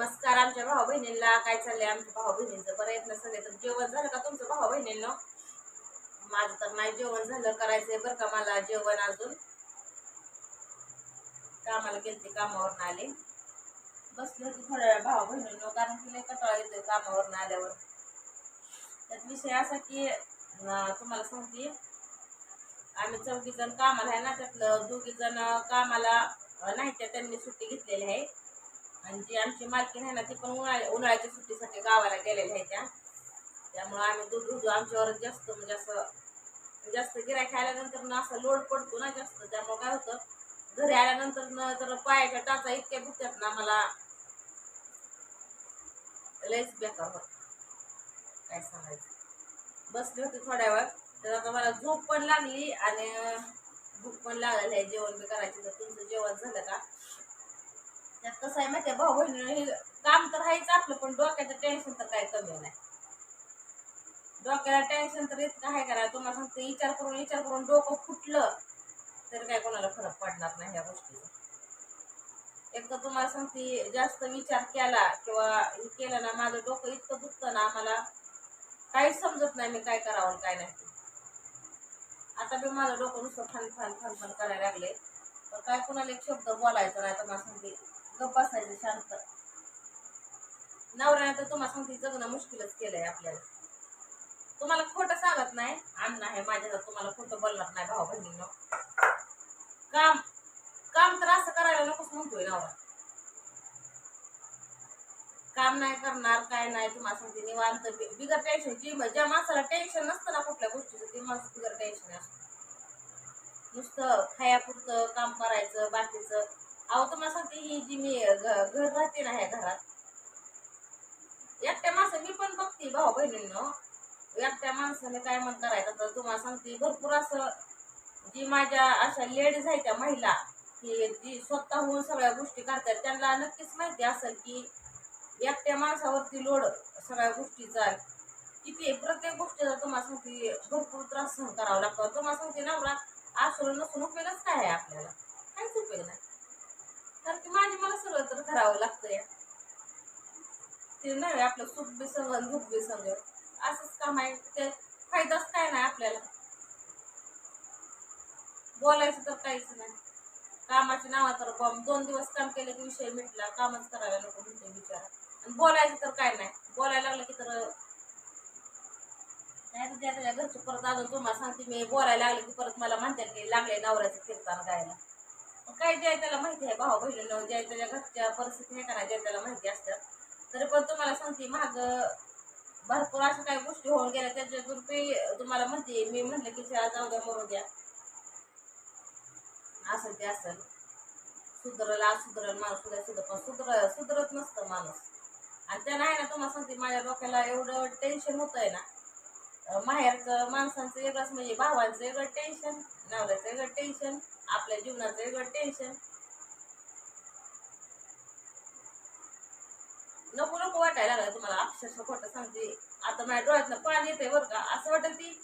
नमस्कार आमच्या भाऊ बहिणींना काय चाललंय आमच्या भाऊ बहिणींचं बरं येत नसेल तर जेवण झालं का तुमचं भाऊ बहिणींना माझं तर नाही जेवण झालं करायचंय बरं का मला जेवण अजून. कामाला गेलते कामावरून आले. बसले होते थोड्या वेळा भाऊ बहिणींनो कारण की लय कटाळा येतोय कामावरून आल्यावर. त्यात विषय असा की तुम्हाला सांगते. आम्ही चौघी जण कामाला आहे ना त्यातलं दोघी जण कामाला नाही त्या त्यांनी सुट्टी घेतलेली आहे. आणि जी आमची मालकीन आहे ना ती पण उन्हाळ्या उन्हाळ्याच्या सुट्टीसाठी गावाला गेलेल्या आहे त्या. त्यामुळं आम्ही दूध दुधू आमच्यावर जास्त म्हणजे असं जास्त गिरायक आल्यानंतर ना असं लोड पडतो ना जास्त. त्यामुळं काय होतं घरी आल्यानंतर न तर पायाच्या टाचा इतक्या दुखतात ना मला लयच बेकार होत. काय सांगायचं. बसली होती थोड्या वेळ तर आता मला झोप पण लागली आणि भूक पण लागलेली आहे. जेवण बी करायची तर तुमचं जेवण झालं का? त्यात कसं आहे माहिती आहे भाऊ बहिणी हे काम तर आहेच आपलं पण डोक्याचं टेन्शन तर काय कमी नाही. डोक्याला टेन्शन तर इतकं आहे करा तुम्हाला सांगते विचार करून विचार करून डोकं फुटलं तर काय कोणाला फरक पडणार नाही ह्या गोष्टीचा. एक तर तुम्हाला सांगते जास्त विचार केला किंवा हे केलं ना माझं डोकं इतकं दुखतं ना आम्हाला. काहीच समजत नाही मी काय करावं काय नाही. आता बी माझं डोकं नुसतं खान खान खान खान करायला लागले पण काय कोणाला एक शब्द बोलायचा नाही तुम्हाला सांगते गप्प बसायचं शांत. नवऱ्याने तर तुम्हाला सांगते जगणं मुश्किलच केलंय आपल्याला. तुम्हाला खोटं सांगत नाही अण्णा आहे माझ्या तुम्हाला खोटं बोलणार नाही भाऊ बहिणीनं. काम काम तर असं करायला नकोच म्हणतोय नवरा. काम नाही करणार काय नाही तुम्हाला सांगते निवांत बिगर टेन्शन जी ज्या माणसाला टेन्शन नसतं ना कुठल्या गोष्टीचं ते माणसं बिगर टेन्शन असतं. नुसतं खायापुरतं काम करायचं बाकीचं अहो तुम्हाला सांगते ही जी मी घर राहते ना ह्या घरात एकट्या माणसं मी पण बघते भाऊ बहिणींनो. एकट्या माणसाने काय म्हणता करायचं तर तुम्हाला सांगते भरपूर असं जी माझ्या अशा लेडीज आहेत त्या महिला की जी स्वतःहून सगळ्या गोष्टी करतात त्यांना नक्कीच माहिती असेल की एकट्या माणसावरती लोड सगळ्या गोष्टीचा किती प्रत्येक गोष्टीचा तुम्हाला सांगते भरपूर त्रास सहन करावा लागतो. तुम्हाला सांगते नवरा आसुर नसून उपयोगच काय आहे आपल्याला? काहीच उपयोग नाही. कारण की माझी मला सगळं तर करावं लागतंय ते नाही आपलं सुख बी संग दुःख बी संग असंच काम आहे. त्यात फायदाच काय नाही आपल्याला. बोलायचं तर काहीच नाही. कामाच्या नावा तर बॉम्ब. दोन दिवस काम केले की विषय मिटला कामच करायला नको म्हणते बिचारा. आणि बोलायचं तर काय नाही. बोलायला लागलं की तर नाही तर त्या त्याच्या घरचे परत अजून तुम्हाला सांगते मी. बोलायला लागले की परत मला म्हणते की लागले नवऱ्याचं कीर्तन गायला. काय जे त्याला माहिती आहे? भाऊ बहिणीनं जे त्याच्या घरच्या परिस्थिती आहे का जे त्याला माहिती असतात तरी पण तुम्हाला सांगते माग भरपूर अशा काही गोष्टी होऊन गेल्या. त्याच्यातून मी तुम्हाला म्हणते मी म्हटलं की शाळा जाऊ द्या मरू द्या. असं ते असेल सुधरल आज सुधरल माणूस सुद्धा सुधर पण सुधर सुधरत नसतं माणूस. आणि त्या नाही ना तुम्हाला सांगते माझ्या डोक्याला एवढं टेन्शन होत आहे ना. माहेरचं माणसांचं वेगळंच म्हणजे भावांचं वेगळं टेन्शन नवऱ्याचं वेगळं टेन्शन आपल्या जीवनाचं वेगळं टेन्शन नको नको वाटायला लागलं तुम्हाला. अक्षरशः खोटं सांगते. आता माझ्या डोळ्यातनं पाणी येते बरं का. असं वाटत ती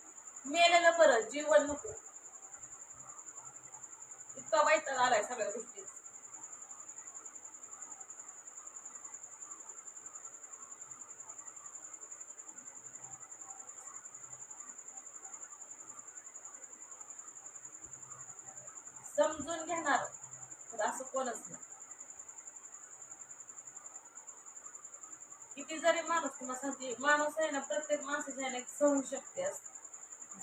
मेलेलं बरं जीवन नको. इतका वाईट आलाय सगळ्या गोष्टी. समजून घेणार. तर असं कोणच नाही. किती जरी माणूस तुम्हाला सांगते माणूस आहे ना प्रत्येक माणसाची आहे ना एक सहनशक्ती असते.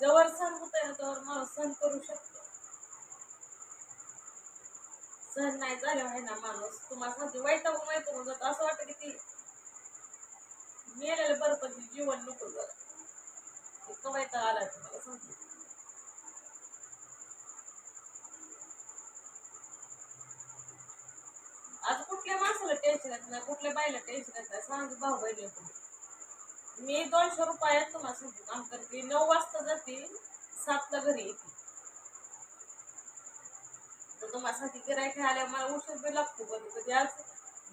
जवळ सहन होत आहे ना त्यावर माणूस सहन करू शकतो. सहन नाही झाल्यावर आहे ना माणूस तुम्हाला सांगते वैतागून करून जात. असं वाटतं की ती मेलेलं बरं पण ती जीवन नको झालं. इतकं वाईट आला तुम्हाला सांगते आज कुठल्या माणसाला नाही. कुठल्या बाईला टेन्शन येत नाही. सांग भाऊ बहिणी तुम्ही मी दोनशे रुपयात तुम्हाला सांगते. काम करते. नऊ वाजता जाते. सातला घरी येते. तर तुम्हाला सांगते गिरायक आल्या मला उशीर बी लागतो कधी कधी आज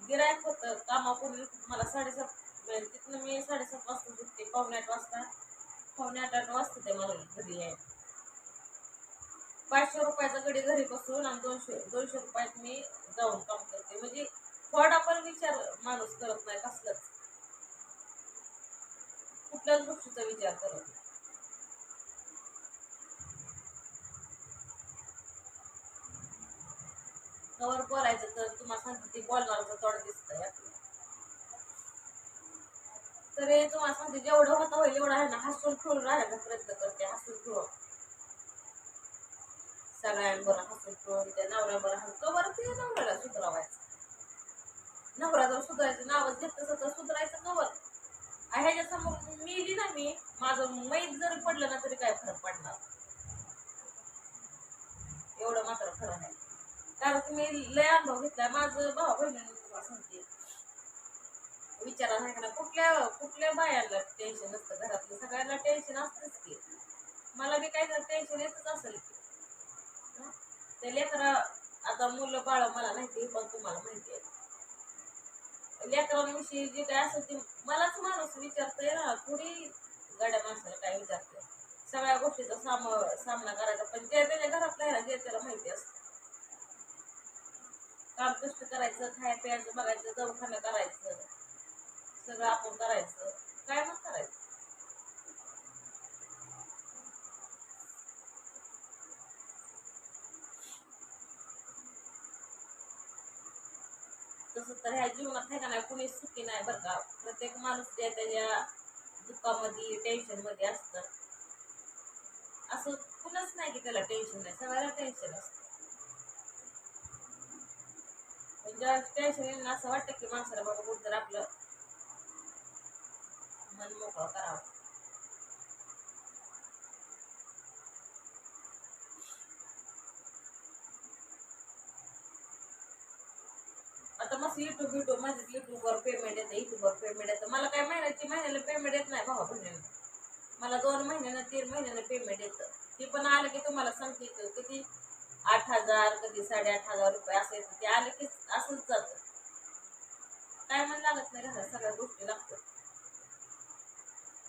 गिरायक होतं. कामापूर्वी मला साडेसात मिळेल तिथनं मी साडेसात वाजता सुटते. पावणे आठ वाजता. पावणे आठ आठ वाजता ते मला घरी यायला. पाचशे रुपयाचा गडी घरी बसून आणि दोनशे दोनशे रुपयात मी जाऊन काम करते. म्हणजे थोडा पण विचार माणूस करत नाही कसलाच. कुठल्याच गोष्टीचा विचार करत नाही. कवर बोलायचं तर तुम्हाला सांगते ते बॉलवारचं तोड दिसतंय. तर तुम्हाला सांगते जेवढं होतं होईल एवढं आहे ना हसून खेळून राहायचा प्रयत्न करते हसून खेळून सगळ्यांबरोबर हसून खेळून त्या नवऱ्याबरोबर हसतो बरं ते नवऱ्याला सुधरावायचं. नवरा जर सुधारायचं नावच घेत तसं तर सुधारायचं कवर ह्याच्यासमोर ह्याच्या समोर ना मी माझं मैत जरी पडलं ना तरी काय फरक पडणार? एवढं मात्र खरं नाही. कारण तुम्ही लय अनुभव घेतलाय. माझं भाऊ बहिणीने तुम्हाला सांगते विचारा नाही का कुठल्या कुठल्या बायांना टेन्शन नसतं? घरातलं सगळ्यांना टेन्शन असतंच की. मला बी काही टेन्शन येतच असेल की. ते लेकरं आता मुलं बाळ मला माहिती पण तुम्हाला माहिती आहे. लेकरांविषयी जे काय असेल ते मलाच माणूस विचारतोय ना. थोडी गाड्या माणसाला काय विचारते सगळ्या गोष्टीचा साम सामना करायचा. पण जे त्याच्या घरातलं आहे ना जे त्याला माहिती असतं. काम कष्ट करायचं खाय प्यायचं बघायचं दवाखाना करायचं सगळं आपण करायचं. काय मग करायचं? तसं तर ह्या जीवनात आहे का नाही कुणी सुखी नाही बरं का. प्रत्येक माणूस जे त्याच्या दुःखामध्ये टेन्शनमध्ये असतं. असं कुणच नाही की त्याला टेन्शन नाही सगळ्याला टेन्शन असतं. म्हणजे टेन्शन येईल ना असं वाटतं की माणसाला बाबा कुठं आपलं मन मोकळं करावं. मस्त युट्यूब युट्यूब माझं युट्यूबवर पेमेंट येतं युट्यूबवर पेमेंट येतं. मला काय महिन्याची महिन्याला पेमेंट येत नाही भावा बहिणीला. मला दोन महिन्यानं तीन महिन्यानं पेमेंट येतं. ती पण आलं की तुम्हाला सांगते किती? आठ हजार कधी साडेआठ हजार रुपये असं येतं. ते आलं की असंच जातं. काय म्हण लागत नाही घरात सगळ्या गोष्टी लागतात.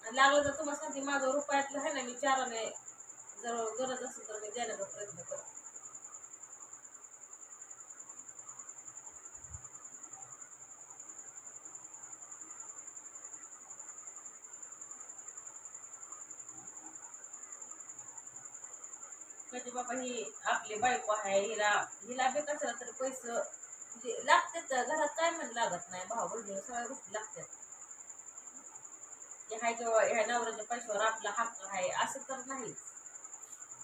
आणि लागलं तर तुम्हाला सांगते माझं रुपयातलं आहे ना मी चाराने जर गरज असेल तर मी देण्याचा प्रयत्न करतो. कधी बाबा ही आपली बायको आहे हिला हिला बी तर पैसे म्हणजे लागतात घरात काय म्हण लागत नाही. भाऊ बहिणी सगळ्या गोष्टी लागतात. हाय किंवा ह्या नवऱ्याच्या पैशावर आपला हक्क आहे असं तर नाही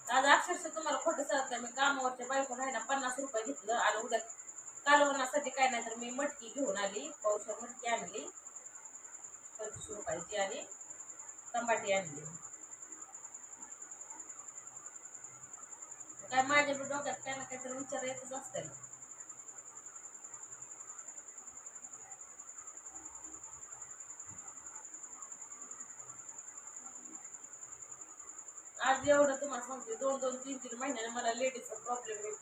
आज अक्षरशः तुम्हाला खोटं सांगत मी कामावरच्या बायको आहे ना पन्नास रुपये घेतलं आणि उद्या कालवण्यासाठी काय नाही तर मी मटकी घेऊन आली पावसावर मटकी आणली पंचवीस रुपयाची आणि टमाटी आणली. काय माझ्या बी डोक्यात काय ना काहीतरी विचार येतच असते आज एवढं तुम्हाला सांगते दोन दोन तीन तीन महिन्याने मला लेडीजचा प्रॉब्लेम येतो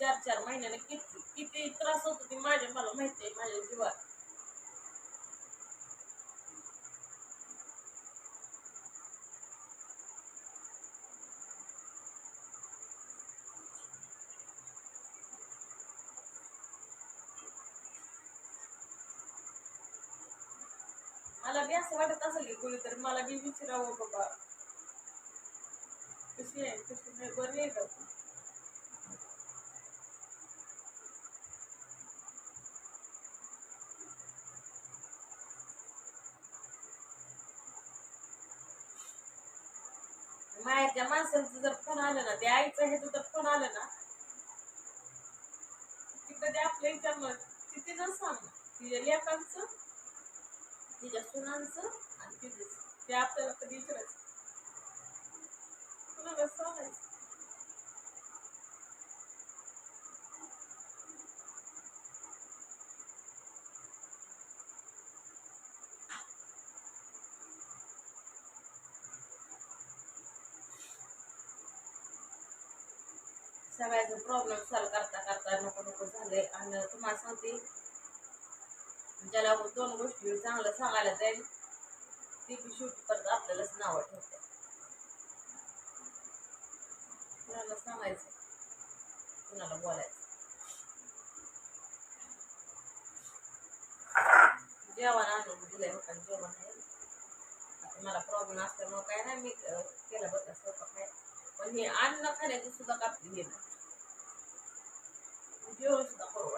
चार चार महिन्याने किती किती त्रास होतो ते माझ्या मला माहिती आहे माझ्या जीवात मला बी असं वाटत असेल की कोणीतरी मला बी विचारावं बाबा. कशी आहे? कशी नाही? बरी आहे का? माझ्या माणसांचं जर फोन आलं ना ते आईचं ह्याचं जर फोन आलं ना ती कधी आपल्या मग तिथे जर सांग. तिच्या लेखांचं तिच्या सुनांचं आणि तिचं ते आपल्याला कधी विचारायचं कुणाला सांगायचं सगळ्याचा प्रॉब्लेम सॉल्व करता करता नको नको झाले आणि तुम्हाला सांगते ज्याला दोन गोष्टी चांगलं सांगायला जाईल ती बी शूट परत आपल्यालाच नावं ठेवते. कुणाला सांगायचं? कुणाला बोलायचं? जेवण आणून दिलंय होतं जेवण आहे. मला प्रॉब्लेम असल्यामुळे काय नाही मी केला बरं का स्वयंपाक काय पण हे अन्न खाण्याची सुद्धा कापली घेणार जेवण सुद्धा करू